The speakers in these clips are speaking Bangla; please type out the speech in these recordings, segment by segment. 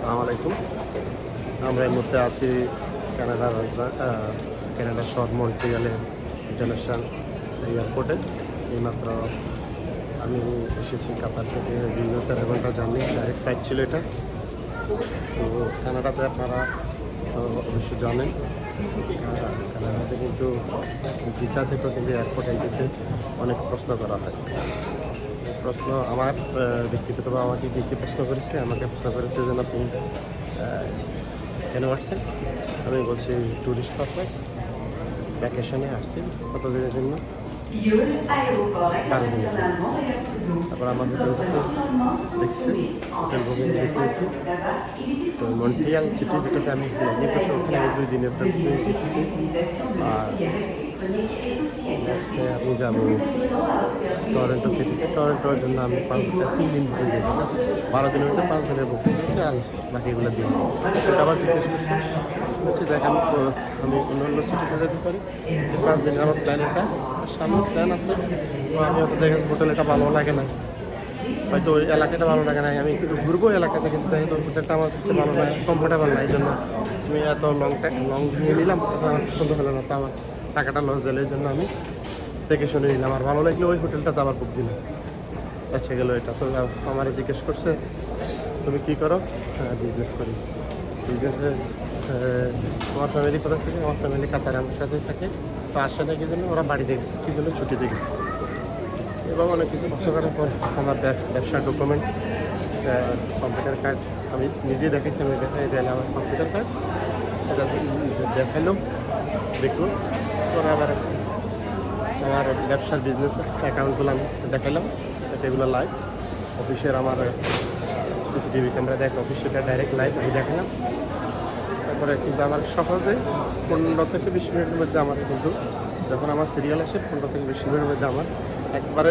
আসসালামু আলাইকুম। আমরা এই মুহূর্তে আছি কানাডার কানাডার শহর মন্ট্রিয়ালে ইন্টারন্যাশনাল এয়ারপোর্টে। এইমাত্র আমি এসেছি কাতার থেকে দীর্ঘ তেরো ঘণ্টা জার্নি ডাইরেক্ট ফ্লাইট ছিল এটা। তো কানাডাতে আপনারা অবশ্যই জানেন কানাডাতে কিন্তু ভিসা থেকেও কিন্তু এয়ারপোর্ট এন্ট্রিতে অনেক প্রশ্ন করা হয়। প্রশ্ন আমার আহ, ব্যক্তিগতভাবে আমাকে কী কী প্রশ্ন করেছে আমাকে প্রশ্ন করেছে যেন আপনি কেন আসছেন? আমি বলছি ট্যুরিস্ট পারপাস ভ্যাকেশনে আসছি কতদিনের জন্য? তারপর আমার হোটেল দেখছে হোটেল বুকিং দেখিয়েছি তো মন্ট্রিয়াল সিটি যেটাতে আমি ওখানে আমি দুই দিনের দেখেছি। আর নেক্সটে আমি যাব টরেন্টো সিটিতে টরেন্টোর জন্য আমি পাঁচ তিন দিন বুকিং দিয়েছি বারো দিনের মধ্যে পাঁচ দিনের বুকিং দিয়েছি আর বাকিগুলো দিন আবার জিজ্ঞেস করছি। বলছি, দেখ, আমি তো- আমি অন্য অন্য সিটিতে যেতে পারি। পাঁচ দিনের আমার প্ল্যান এটা। সামনে প্ল্যান আছে। তো আমি হয়তো দেখে হোটেল এটা ভালো লাগে না। হয়তো ওই এলাকাটা ভালো লাগে না। আমি কিন্তু ঘুরবো এলাকাতে, কিন্তু হয়তো হোটেলটা আমার কাছে ভালো লাগে কমফোর্টেবল না এই জন্য আমি এত লং লং নিয়ে নিলাম। তখন আমার পছন্দ হলো না, তো আমার টাকাটা লস গেলে এই জন্য আমি দেখে শুনে নিলাম। আর ভালো লাগলে ওই হোটেলটাতে আবার বুক দিলাম। আচ্ছা গেলো এটা। তো আমার জিজ্ঞেস করছে, তুমি কি করো? হ্যাঁ বিজনেস করি। বিজনেসে আমার ফ্যামিলি কোথা থেকে? আমার ফ্যামিলি কাতারে, আমার সাথে থাকে। তো আসে না কি জন্য ওরা বাড়িতে গেছে কি জন্য ছুটিতে গেছে এবং অনেক কিছু বছর করার পর আমার ব্যবসার ডকুমেন্ট কম্পিউটার কার্ড আমি নিজেই দেখেছি আমি দেখাই দেয় আমার কম্পিউটার কার্ড এটা দেখাইলাম দেখুন ওরা আবার আমার ব্যবসার বিজনেস অ্যাকাউন্টগুলো আমি দেখাইলাম এগুলো লাইভ অফিসের আমার সিসিটিভি ক্যামেরা দেখ অফিসের ডাইরেক্ট লাইভ আমি দেখালাম। তারপরে কিন্তু আমার সহজে পনেরো থেকে বিশ মিনিটের মধ্যে আমার কিন্তু যখন আমার সিরিয়াল আসে, পনেরো থেকে বিশ মিনিটের মধ্যে আমার একবারে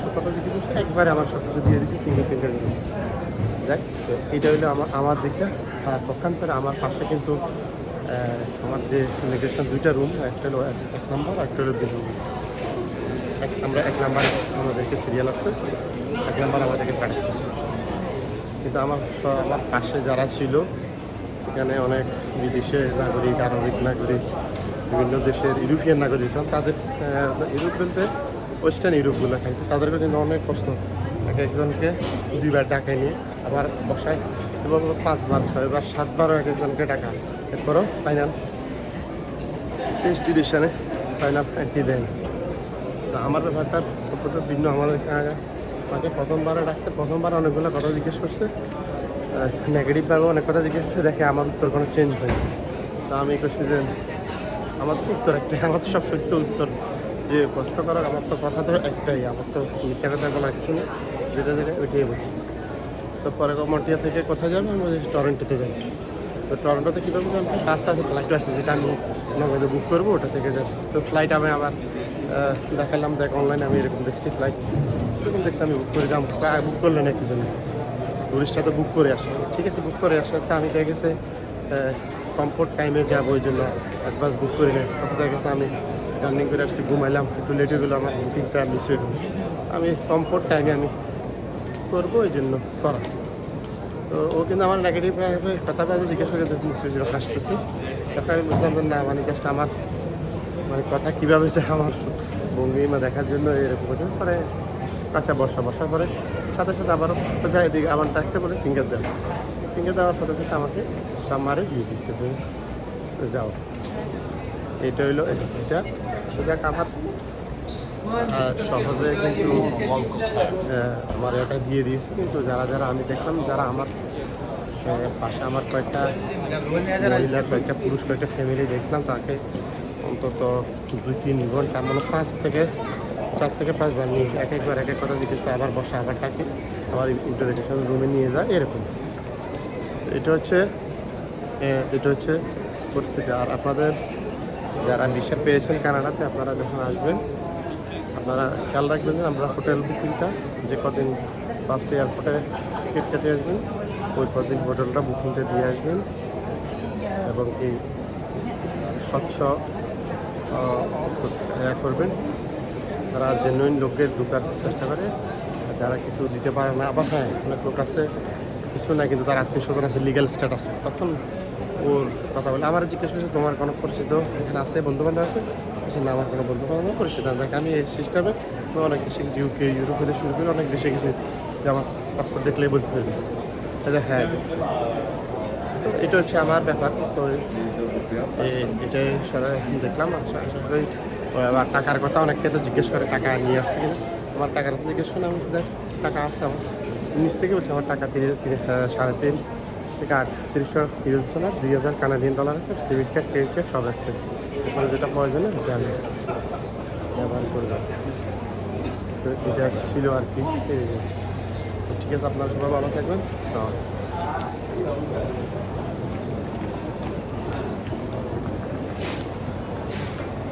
সততা জিজ্ঞেস করছে একবারে আমার সব কিছু দিয়ে দিয়েছি ফিঙ্গার প্রিন্টের যাক তো এইটা হলো আমার আমার দিকটা। আর পক্ষান্তরে আমার পাশে কিন্তু আমার যে ইমিগ্রেশন দুইটা রুম একটা হলো এক- নম্বর একটা হলো দুই নম্বর আমরা এক নাম্বার আমাদেরকে সিরিয়াল আসছে এক নাম্বার আমাদেরকে পাঠাচ্ছে কিন্তু আমার আমার পাশে যারা ছিল, এখানে অনেক বিদেশের নাগরিক, আরবিক নাগরিক, বিভিন্ন দেশের ইউরোপিয়ান নাগরিক তাদের ইউরোপ বলতে ওয়েস্টার্ন ইউরোপগুলো খাইতে তাদেরকে কিন্তু অনেক প্রশ্ন। এক একজনকে দুইবার ডাকায় নিয়ে আবার বসায় এবং পাঁচবার ছয়বার সাতবারও এক একজনকে টাকা এরপরও ফাইনান্স ইনস্টিটিউশনে ফাইনাল এন্ট্রি দেয় তো আমার ব্যাপারটা কতটা ভিন্ন আমাদের আমাকে প্রথমবারে ডাকছে প্রথমবার অনেকগুলো কথা জিজ্ঞেস করছে। নেগেটিভভাবে অনেক কথা জিজ্ঞেস করছে দেখে আমার উত্তর কোনো চেঞ্জ হয়নি তো আমি করছি যে আমার তো উত্তর একটাই আমার তো সব সত্য উত্তর। যে প্রশ্ন করার আমার তো কথা তো একটাই আমার তো মিথ্যা কথা বলার কিছু নেই। যেটা যেটা ওইটাই বলছি। তো পরে মন্টিয়া থেকে কোথায় যাবে? আমি বলছি টরেন্টোতে যাব। তো টরেন্টোতে কীভাবে যাব বাস আছে ফ্লাইট আছে যেটা আমি নগদে বুক করব ওটা থেকে যাব। তো ফ্লাইট আমি আবার আহ, দেখালাম, দেখ অনলাইনে আমি এরকম দেখছি ফ্লাইট এরকম দেখছি, আমি বুক করে দাম বুক করলে না জন্য? টুরিস্টরা তো বুক করে আসে। ঠিক আছে বুক করে আসে। তো আমি দেখা গেছে কমফোর্ট টাইমে যাব ওই জন্য অ্যাডভান্স বুক করে নেয়। তখন দেখা গেছে, আমি জার্নি করে আসছি, ঘুমাইলাম। একটু লেট হয়ে গেলো, আমার বুকিংটা মিস হয়ে গেলো। আমি কমফোর্ট টাইমে আমি করব ওই জন্য করা তো ও কিন্তু আমার নেগেটিভ কথা বাজে জিজ্ঞেস করে হাসতেছে। তখন আমি বুঝলাম না মানে জাস্ট আমার মানে কথা কীভাবে হয়েছে আমার ভঙ্গিমা দেখার জন্য এরকম হচ্ছে পরে কাঁচা বসা বসার পরে সাথে সাথে আবারও যাই এদিকে আমার ডাকছে বলে ফিঙ্গার দেয় ফিঙ্গার দেওয়ার সাথে সাথে আমাকে সামারে দিয়ে দিচ্ছে যাও। এটা হইল এটা যাক আমার। সহজে কিন্তু আমার এটা দিয়ে দিয়েছে, কিন্তু যারা যারা আমি দেখলাম, যারা আমার পাশে আমার কয়েকটা মহিলা, কয়েকটা পুরুষ, কয়েকটা ফ্যামিলি দেখলাম, তাকে অন্তত দুই, তিন ঘণ্টা মানে পাঁচ থেকে চার থেকে পাঁচ বার নিয়ে এক একবার এক এক কথা জিজ্ঞেস করে আবার বসে আবার ডাকে, আবার ইন্টারভিউশন রুমে নিয়ে যায়, এরকম। এটা হচ্ছে এটা হচ্ছে পরিস্থিতি। আর আপনাদের যারা ভিসা পেয়েছেন কানাডাতে, আপনারা যখন আসবেন, আপনারা খেয়াল রাখবেন যে আমরা হোটেল বুকিংটা যে কদিন ফার্স্ট এয়ারপোর্টে টিকিট কেটে আসবেন, ওই কদিন হোটেলটা বুকিংটা দিয়ে আসবেন এবং এই স্বচ্ছ করবেন। তারা জেনুইন লোকের ঢুকার চেষ্টা করে। যারা কিছু দিতে পারে না আবার হ্যাঁ অনেক লোক আছে কিছু না কিন্তু তার আত্মীয় স্বজন আছে লিগাল স্ট্যাটাস তখন ওর কথা বলে আমার জিজ্ঞেস করছে তোমার কোনো পরিচিত এখানে আছে বন্ধু বান্ধব আছে? বলছে, না আমার কোনো বন্ধু বান্ধব পরিচিত দেখ আমি এই সিস্টেমে অনেক দেশে ইউকে ইউরোপ থেকে শুরু করে অনেক দেশে গেছি যে আমার পাসপোর্ট দেখলেই বলতে পারবে। হ্যাঁ তো এটা হচ্ছে আমার ব্যাপার। তো এটাই সারা দেখলাম আবার টাকার কথা অনেকে তো জিজ্ঞেস করে, টাকা নিয়ে আসছে কিনা? আমার টাকার কথা জিজ্ঞেস করে আমি দেখ, টাকা আছে আমার। নিচ থেকে বলছি, আমার টাকা তিন সাড়ে তিন থেকে আট তিরিশশো ইউএস ডলার, দুই হাজার কানাডিয়ান ডলার আছে, ডেবিট কার্ড, ক্রেডিট কার্ড সব আছে। ওখানে যেটা প্রয়োজনে সেটা আমি ব্যবহার করলাম তো এটা ছিল আর কি। ঠিক আছে, আপনারা সবাই ভালো থাকবেন।